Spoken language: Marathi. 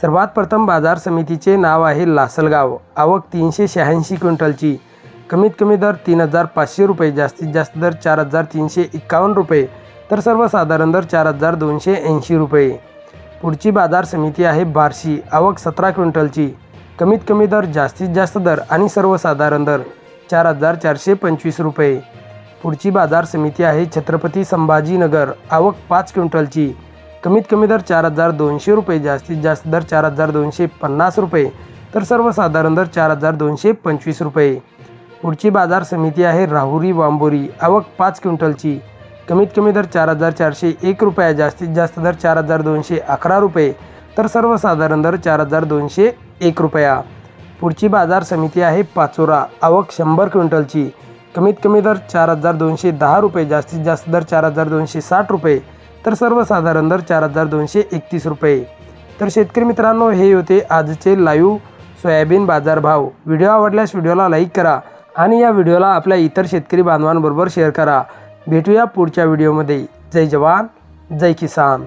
सर्वात प्रथम बाजार समितीचे नाव आहे लासलगाव. आवक तीनशे शहाऐंशी क्विंटलची. कमीत कमी दर तीन हजार पाचशे रुपये जास्तीत जास्त दर चार हजार तीनशे एक्कावन्न रुपये तर सर्वसाधारण दर चार हजार दोनशे ऐंशी रुपये. पुढची बाजार समिती आहे बार्शी. आवक सतरा क्विंटलची. कमीत कमी दर जास्तीत जास्त दर आणि सर्वसाधारण दर चार हजार चारशे पंचवीस रुपये. पुढची बाजार समिती आहे छत्रपती संभाजीनगर. आवक पाच क्विंटलची. कमीत कमी दर चार हजार दोनशे रुपये जास्तीत जास्त दर चार हजार दोनशे पन्नास रुपये तर सर्वसाधारण दर चार हजार दोनशे पंचवीस रुपये. पुढची बाजार समिती आहे राहुरी वांबोरी आवक पाच क्विंटलची. कमीत कमी दर चार हजार चारशे एक रुपये जास्तीत जास्त दर चार हजार दोनशे अकरा रुपये तर सर्वसाधारण दर चार हजार दोनशे एक रुपया. पुढची बाजार समिती आहे पाचोरा आवक शंभर क्विंटलची. कमीत कमी दर चार हजार दोनशे दहा रुपये जास्तीत जास्त दर चार हजार दोनशे साठ रुपये तर सर्वसाधारण दर चार हजार दोनशे एकतीस रुपये. तर शेतकरी मित्रांनो हे होते आजचे लाईव्ह सोयाबीन बाजारभाव. व्हिडिओ आवडल्यास व्हिडिओला लाईक करा आणि या व्हिडिओला आपल्या इतर शेतकरी बांधवांबरोबर शेअर करा. भेटूया पुढच्या व्हिडिओमध्ये. जय जवान जय किसान.